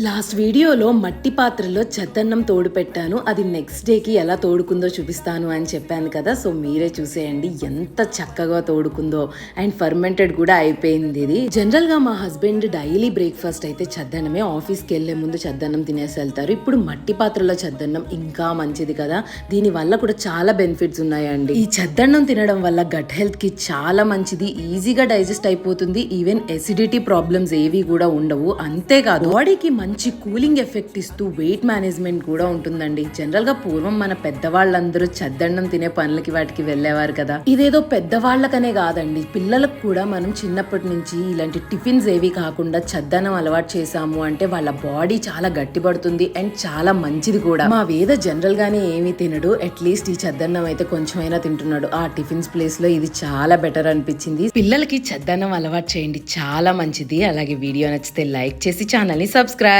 Last వీడియోలో మట్టి పాత్రలో చెద్దన్నం తోడు పెట్టాను అది నెక్స్ట్ డేకి ఎలా తోడుకుందో చూపిస్తాను అని చెప్పాను కదా. సో మీరే చూసేయండి. ఎంత చక్కగా తోడుకుందో. అండ్ ఫర్మెంటెడ్ కూడా అయిపోయింది ఇది. జనరల్గా మా హస్బెండ్ డైలీ బ్రేక్ఫాస్ట్ అయితే చద్దన్నమే. ఆఫీస్కి వెళ్ళే ముందు చద్దన్నం తినేసి వెళ్తారు. ఇప్పుడు మట్టి పాత్రలో చద్దన్నం ఇంకా మంచిది కదా. దీని వల్ల కూడా చాలా బెనిఫిట్స్ ఉన్నాయండి. ఈ చద్దన్నం తినడం వల్ల గట్ హెల్త్కి చాలా మంచిది. ఈజీగా డైజెస్ట్ అయిపోతుంది. ఈవెన్ ఎసిడిటీ ప్రాబ్లమ్స్ ఏవి కూడా ఉండవు. అంతేకాదు బాడీకి మంచి కూలింగ్ ఎఫెక్ట్ ఇస్తూ వెయిట్ మేనేజ్మెంట్ కూడా ఉంటుందండి. జనరల్గా పూర్వం మన పెద్దవాళ్ళందరూ చద్దన్నం తినే పనులకి వాటికి వెళ్ళేవారు కదా. ఇదేదో పెద్దవాళ్ళకనే కాదండి. పిల్లలకు కూడా మనం చిన్నప్పటి నుంచి ఇలాంటి టిఫిన్స్ ఏవి కాకుండా చద్దన్నం అలవాటు చేశాము అంటే వాళ్ళ బాడీ చాలా గట్టిపడుతుంది అండ్ చాలా మంచిది కూడా. మా వేద జనరల్ గానే ఏమి తినడు. అట్లీస్ట్ ఈ చద్దన్నం అయితే కొంచెమైనా తింటున్నాడు. ఆ టిఫిన్స్ ప్లేస్లో ఇది చాలా బెటర్ అనిపించింది. పిల్లలకి చద్దన్నం అలవాటు చేయండి. చాలా మంచిది. అలాగే వీడియో నచ్చితే లైక్ చేసి ఛానల్ని సబ్స్క్రైబ్